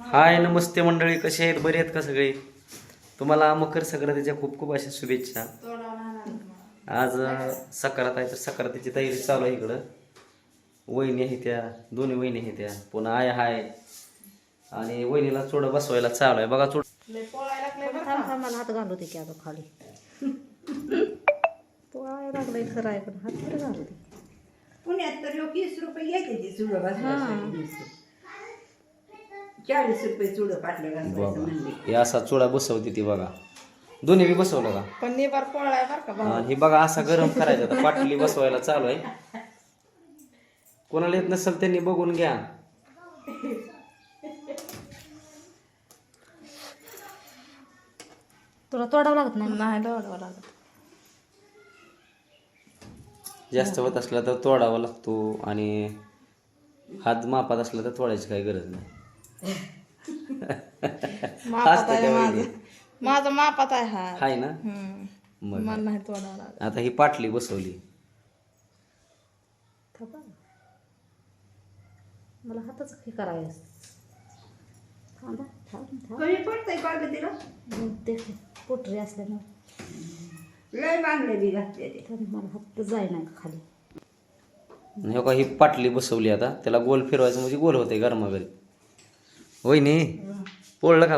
हाय नमस्ते मंडळी कसे आहेत? बरे आहेत का सगळे? तुम्हाला मकर संक्रांतीच्या खूप खूप अशा शुभेच्छा. आज संक्रांत आहे तर संक्रांतीची तयारी चालू आहे इकडं. वहिनी आहे त्या दोन्ही वहिनी आहे त्या. पुन्हा आय हाय. आणि वहिनीला चोडं बसवायला चालू आहे. बघा चोड. मला हात घालू दे की आता खाली. पोळायला लागलाय खरं आहे पण हात तरी घालू दे. पुण्यात तर लोक वीस रुपये घेते ते चुडं बसवायसाठी. चाळीस रुपये चुडं पाटलं घालवायचं म्हणले. बघा हे असा चोडा बसवते ती बघा. दोन्ही बी बसवलं का? पण निबार पोळाय बरं का आणि हे बघा असा गरम करायचा आता. पाटली बसवायला चालू आहे. कोणाला येत नसेल त्यांनी बघून घ्या. तुला तोडावं लागत नाही? नाही तोडावं लागत. जास्त होत असला तर तोडावा लागतो आणि हात मापात असला तर तोडायची काही गरज नाही. वहिनी. माझा मापात आहे हा. हाय ना? मग मला नाही तोडावं लागत आता ही पाटली बसवली. थांबा. मला हातच हे करायचं. थांबा थांब थांब. कमी पडतंय ते पोटरी असल्यामुळे. लय बांगडे बी घातले ते थांब, मला हात जाय नाही खाली? हे का ही पाटली बसवली आता. त्याला गोल फिरवायचं म्हणजे गोल होते गरमागरी होय नी पोळलं का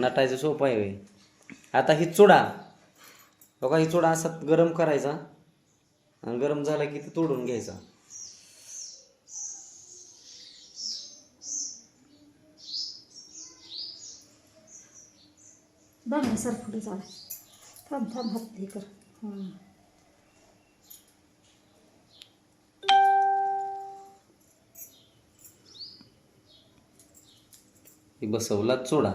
नटायचं सोपं आहे. आता ही चुडा. बघा ही चुडा असा गरम करायचा आणि गरम झाला की ते तोडून घ्यायचा. बघ सर पुढे चाल थांब थांब हात हे कर. हं. ही बसवला चुडा.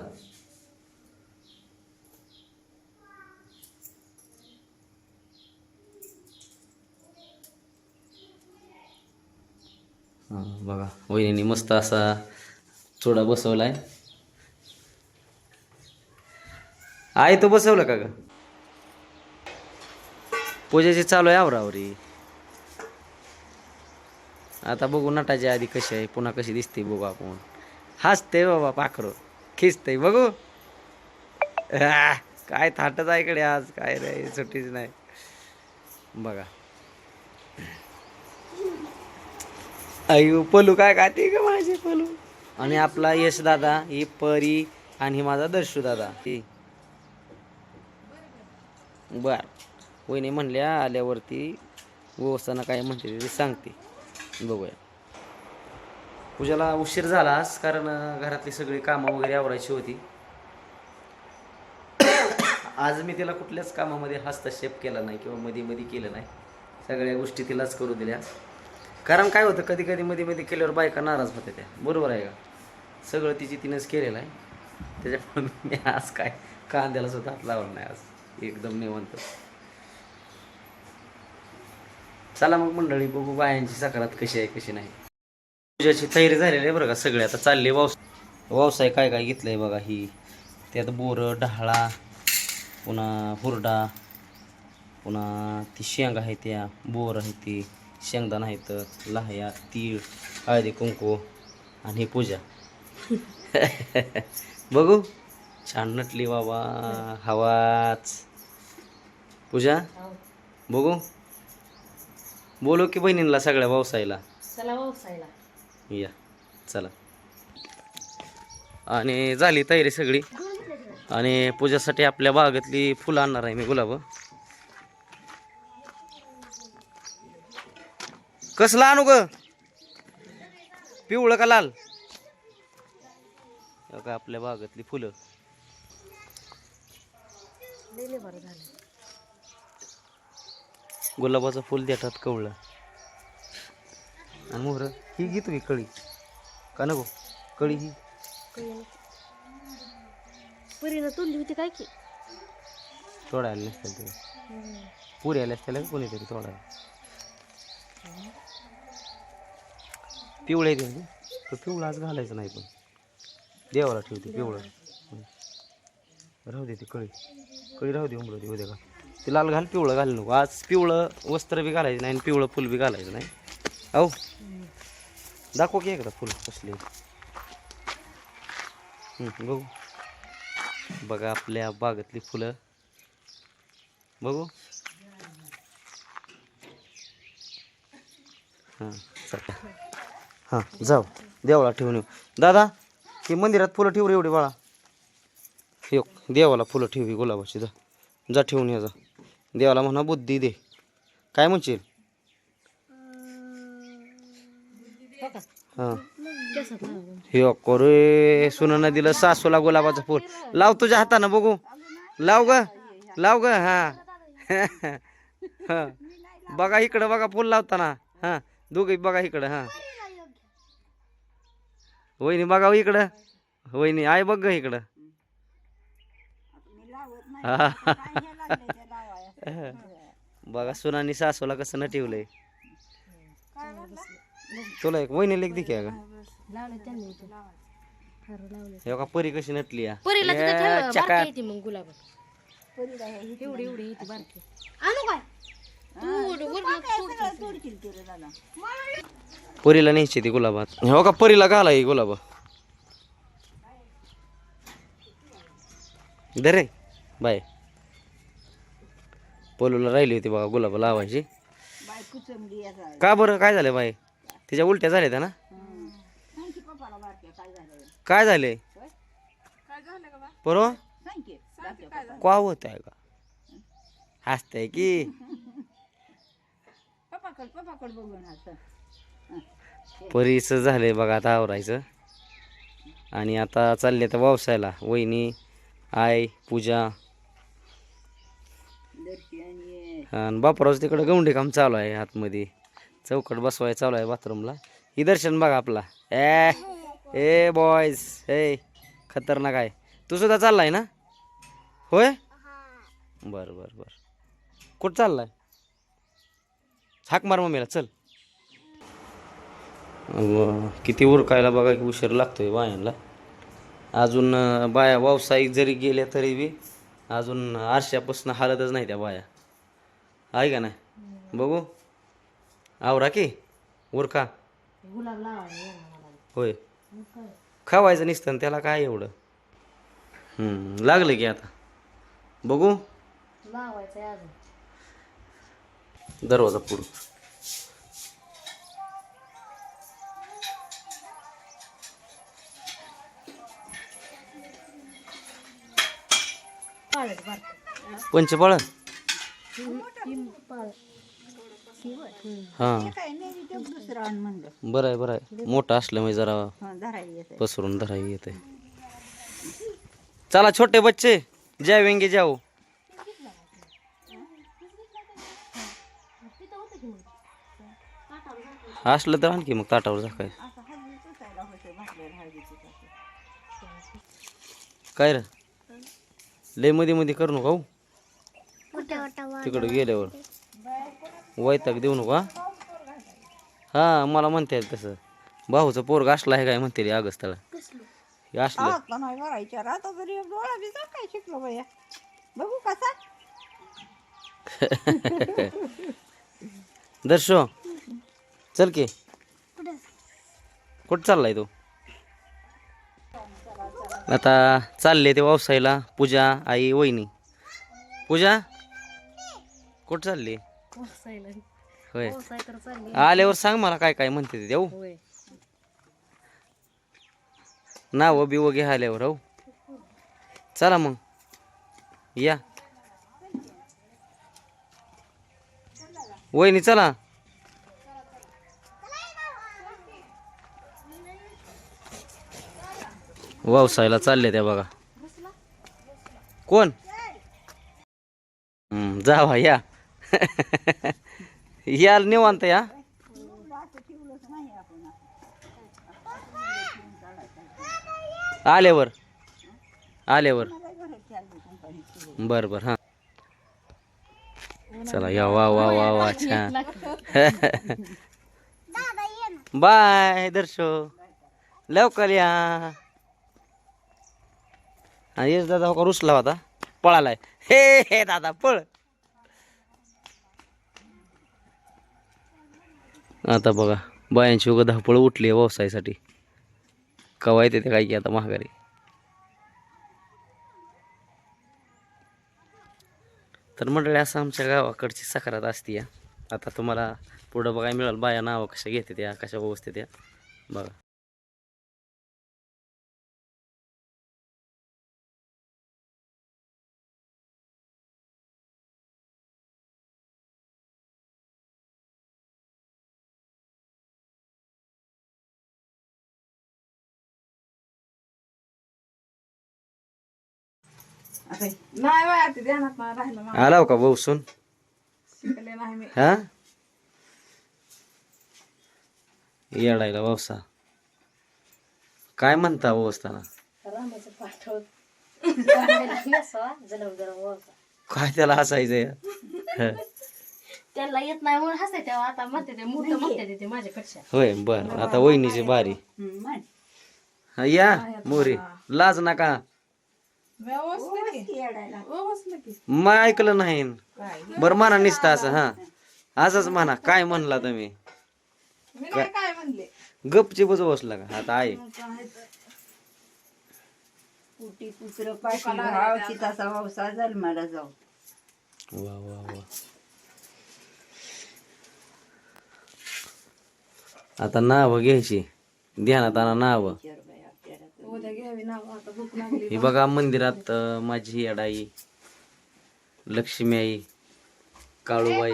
हा बघा वहिनी मस्त असा चुडा बसवलाय. आहे तो बसवलं का ग? पूजेची चालू आहे आवरावरी आता बघू नटाच्या आधी कशी आहे पुन्हा कशी दिसते बघू आपण. हसते बाबा पाखरं. खिचते बघू. काय थाटच आहे इकडे आज. काय रे सुट्टीच नाही. बघा. अयो पलू काय खाते का माझे पलू? आणि आपला यश दादा ही परी आणि माझा दर्शू दादा. ती बर. वहिनी म्हणल्या आल्यावरती व्यवस्थानं काय म्हणते ते सांगते. बघूया. पूजाला उशीर झाला आज कारण घरातली सगळी कामं वगैरे आवरायची होती. आज मी तिला कुठल्याच कामामध्ये हस्तक्षेप केला नाही किंवा मध्ये मध्ये केलं नाही. सगळ्या गोष्टी तिलाच करू दिल्या. कारण काय होतं कधी कधी मध्ये मध्ये केल्यावर बायका नाराज होत्या त्या. बरोबर आहे का? सगळं तिची तिनंच केलेलं आहे. त्याच्यामुळे मी आज काय कांद्याला सुद्धा हात लावला नाही आज. एकदम निवंत. चला मग मंडळी बघू बायांची सकारात कशी आहे कशी नाही. पूजाची तयारी झालेली आहे बरं का सगळे. आता चालले व्यवस व्यवसाय काय काय घेतलंय बघा ही. त्यात बोरं ढाळा पुन्हा हुरडा पुन्हा ती शेंगा आहे त्या बोर आहे ती शेंगदाण आहेत लाह्या तीळ हळदी कुंकू आणि पूजा. बघू. छान नटली बाबा. हवाच. पूजा बघू. बोलू की बहिणींना सगळ्या व्यवसायाला चला व्यवसायला या चला. आणि झाली तयारी सगळी. आणि पूजासाठी आपल्या बागेतली फुलं आणणार आहे मी गुलाब. कसलं आणू ग? पिवळं का लाल? आपल्या बागेतली फुलं. गुलाबाचं फुल देतात कवळं. आणि मोहर ही घेतो की कळी. का नको? कळी ही पुरीनं तुलली होती काय की? तोडायला नसतील ते. पुरी आल्या असतील का कोणीतरी तोडायला. पिवळे आहे तो. पिवळा आज घालायचं नाही पण. देवाला ठेवते पिवळं. राहू दे ती कळी. कळी राहू दे उमरू दे उद्या का. ते लाल घाल पिवळं घाल नको. आज पिवळं वस्त्र बी घालायचं नाही आणि पिवळं फुल बी घालायचं नाही. अहो. दाखव की एकदा फुल कसले बघू. बघा आपल्या बागातली फुलं. बघू. हां हां जाऊ. देवाला ठेवून येऊ. दादा हे मंदिरात फुलं ठेवू रे एवढी बाळा. यो देवाला फुलं ठेवी गुलाबाची. जा. जा ठेवून ये जा. देवाला म्हणा बुद्धी दे. काय म्हणशील? हां. हे करे सुनानं दिलं सासूला गुलाबाचं फुल. लाव तुझ्या हातानं बघू. लाव ग. लाव ग हा. हा. बघा इकडं बघा फुल लावताना. हा. दोघे बघा इकडं हा. वहिनी बघा हो इकडं. वहिनी आय बघ ग इकडं. हा. बघा सुनानी सासूला कसं न ठेवलंय. तुला एक वहिनी लेख दिखे का लावले त्यांनी इथे. हारू लावले. हे का परी कशी नटली या. परीला तिथे या, ठेव चकाट. बारकी येते मग गुलाब एवढी एवढी येते बारकी. आणू काय? तू वरनं तोडशील. परीला न्यायची ती गुलाबात. हो का परीला घाला ही गुलाब. दरे बाय. पोलूला राहिली होती बघा गुलाब लावायची. का बरं? काय झालं बाय? तिच्या उलट्या झाल्या त्या ना? काय झाले बरो का होत आहे का? हसताय की. परीचं झालंय बघा आता आवरायचं. आणि आता चालले तर व्यवसायाला. वहिनी आय पूजा. आणि बापराज तिकडे गौंडे काम चालू आहे आतमध्ये. चौकट बसवाय चालू आहे बाथरूमला. ही दर्शन बघा आपला. ए ए बॉयज हे खतरनाक आहे. तू सुद्धा चाललाय ना? होय? बर बर बर. कुठं चाललाय? हाक मार मम्मीला चल. किती उरकायला बघा की उशीर लागतोय बायांना. अजून बाया व्यावसायिक जरी गेल्या तरी बी अजून आरशापासून हालतच नाही त्या बाया. आहे का नाही? बघू. आवरा की उरका गुलाब लावायला होय. खावायचं नसतं त्याला काय एवढं? हम्म, लागलं की आता. बघू. लावायचं अजून. दरवाजा पुढं. पाळत बारकी पंचपाळ पाळ हाँ. ते बरं आहे बरं आहे. मोठं असलं जरा हं, पसरून धरावी येते चला छोटे बच्चे जावेंगे जाओ असलं तर आणखी मग ताटावर झाकाय. काय रे? लय मध्ये मध्ये करू नका तिकडं गेल्यावर. वैताग देऊ नका हा. मला म्हणते तसं. भाऊचं पोरग असला आहे काय म्हणते रे अगस्ताला? हे असलं. आता नाही भरायच्या आता तरी एक डोळा बी काय शिकलो बाया बघू कसा. दर्शो चल की. कुठं चाललाय तू? आता चालले ते व्यवसायाला पूजा आई वहिनी. पूजा कुठं चालली? होय. आल्यावर सांग मला काय काय म्हणते ते देऊ. नाव बिव घे आल्यावर हो. चला मग. या. वहिनी चला. व्यवसायाला चालले त्या बघा. कोण? जावा या. याल निवांत या. आल्यावर आल्यावर बर बर हा. चला या वा वा वा वा छान. बाय दर्शो. लवकर या. आणि येस दादा हो का रुसला होता. पळालाय. हे हे दादा पळ. आता बघा बायांची उगा धावपळ उठली आहे व्यवसायासाठी. कवा येते ते काय की आता महागारी तर मंडळी असं आमच्या गावाकडची सकारात असते या. आता तुम्हाला पुढं बघायला मिळाल बाया नावं कशा घेते त्या कशा व्यवस्थित या बघा. आता नाही बाया ते ध्यानात नाही राहिलं मला आलाव का शिकले नाही मी. हा? येडायला काय म्हणता व्यवस्थाना रामाचं पाठव जलम जलम वळसा. काय त्याला हसायचंय? हं. त्यांना येत नाही म्हणून हसाय तेव्हा आता म्हणते ते मोठं म्हणते ते माझ्यापेक्षा. होय बर. आता वहिनीची बारी. हा, या मोरी. लाज नका. मग ऐकलं नाही. बर म्हणा निसता असं हा. असंच म्हणा काय म्हणला तुम्ही? मी नाही काय म्हणले. गपची बस बसला का? आता आहे. कुटी कुत्र पाशी भाव चिताचा व्यवसाय जन्माला जाऊ वा वा वा. आता नाव घ्यायची. ध्यानात आणा नाव उद्या घ्यावी नाव आता भूक लागली ही बघा. मंदिरात माझी अडाई लक्ष्मी आई काळूबाई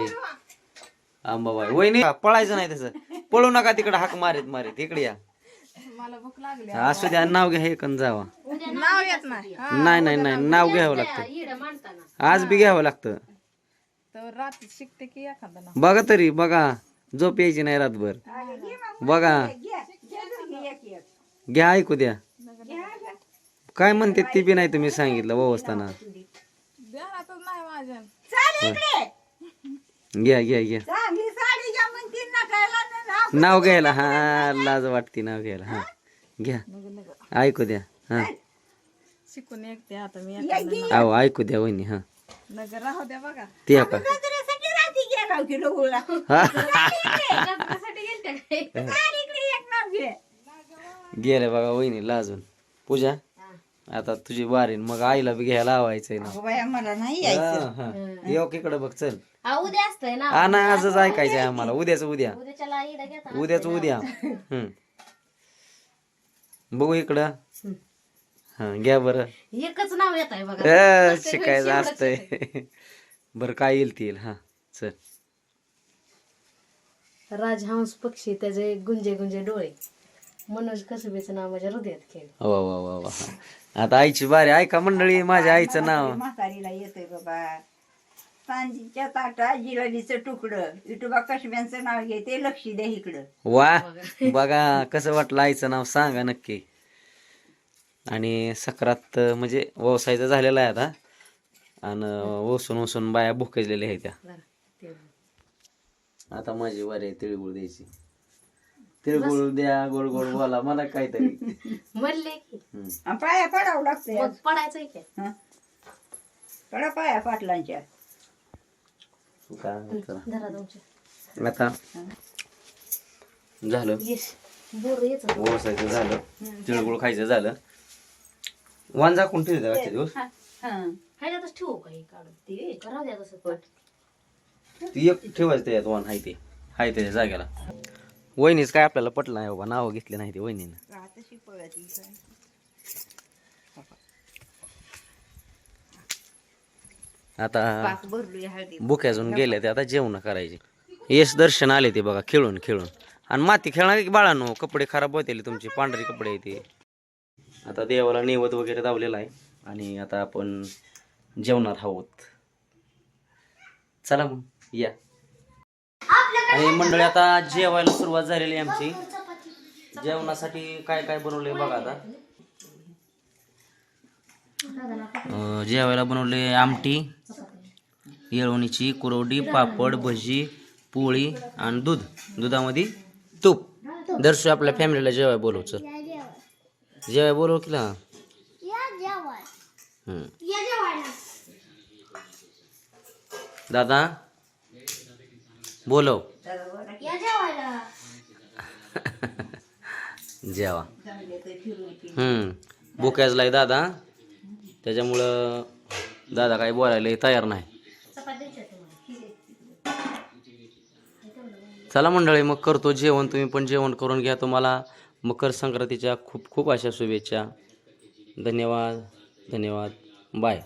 आंबाबाई. वहिनी पळायचं नाही तसं. पळू नका तिकडे हाक मारीत मारीत. इकडे या. असू द्या नाव घ्या हे कन जावा. नाही. नाही नाही नाही नाव घ्यावं लागतं. आज बी घ्यावं लागतं. बघा तरी बघा. झोप यायची नाही रातभर. बघा. घ्या ऐकू द्या. काय म्हणते ती बी नाही तुम्ही सांगितलं व्यवस्थाना माझ्या घ्या घ्या घ्या. चांगली साडी घ्या म्हणते नकायला नाव नाव घ्यायला हा लाज वाटते नाव घ्यायला हा. घ्या. ऐकू द्या हा. शिकून एकते आता मी अहो ऐकू द्या वहिनी हा. नगर राहू द्या बघा. ते का हा. जत्रासाठी गेलत्या काय? गेले बघा वहिनी लाजून. पूजा? आता तुझी बारीन मग आईला बी घ्यायला लावायचंय ना. बाया मला नाही हा, हा. येऊ इकडे बघ चल. हा उद्या असतंय ना. हा नाही आजच ऐकायचंय आम्हाला. उद्याच उद्या. उद्याच्याला इडं घेता उद्याच उद्या. हम्म. बघू इकडं. हा घ्या बरं. एकच नाव येत आहे बघा. अ, शिकायचं असतंय. बरं काय येईल ती येईल. हा चल. राजहंस पक्षी त्याचे गुंजे गुंजे डोळे. मनोज कसबेचं नाव माझ्या हृदयात खेळ. वा वा वा वा. आता आईची बारी ऐका मंडळी माझ्या आईचं नाव. म्हातारीला येतोय बाबा. सांजीच्या ताटा जिलबीचं तुकडं. विठोबा कशब्यांचं नाव घे ते लक्ष द्या इकडं. वा बघा कसं वाटलं आईचं नाव सांगा नक्की. आणि सकरात म्हणजे व्यवसायाचा झालेला आहे आता. आणि ओसून ओसून बाया भुकजलेल्या आहेत त्या. आता माझी वारी आहे तिळगुळ द्यायची. तिळगुळ द्या गोड गोड बोला मला काहीतरी. म्हणले की. आणि पाया पडावं लागतंय. मग पडायचंय काय? पडा पाया पाटलांच्या. काय म्हणतात? धरा तुमच्या. आता झालं. येस बोर येच. व्यवसायाचं झालं. तिळगुळ खायचं झालं. वांजा कोण ठेवते दिवस? ह्याच्यातच ठेवू काही काढून? ते राहू द्या तसं. पट ती एक ठेवायचं त्याच्यात वाण हाय ते. हाय त्याच्या जाग्याला वहिनीच काय आपल्याला पटलं नाही बाबा नावं घेतली नाही ते वहिनीनं. आता पाक भरली हळदी. बुक अजून गेले ते आता जेवण करायचे. यश दर्शन आले ते बघा खेळून खेळून. आणि माती खेळणार की बाळांनो? कपडे खराब होतील तुमचे पांढरे कपडे आहे ते. आता देवाला नैवत वगैरे दावलेला आहे आणि आता आपण जेवणार आहोत. चला मग या. आणि मंडळी आता जेवायला सुरुवात झालेली आहे आमची. जेवणासाठी काय काय बनवले बघा आता. जेवायला बनवले आमटी येळवणीची कुरवडी पापड भजी पोळी आणि दूध. दुधामध्ये तूप. दर्शू आपल्या फॅमिलीला जेवाय बोलव चल जेवाय बोलव की ना दादा बोलव. जेवा. चांगले तर दादा. त्याच्यामुळं दादा काही बोलायला तयार नाही. चला मंडळी मग करतो जेवण. तुम्ही पण जेवण करून घ्या तुम्हाला. मकर संक्रांतीच्या खूप खूप अशा शुभेच्छा. धन्यवाद धन्यवाद. बाय.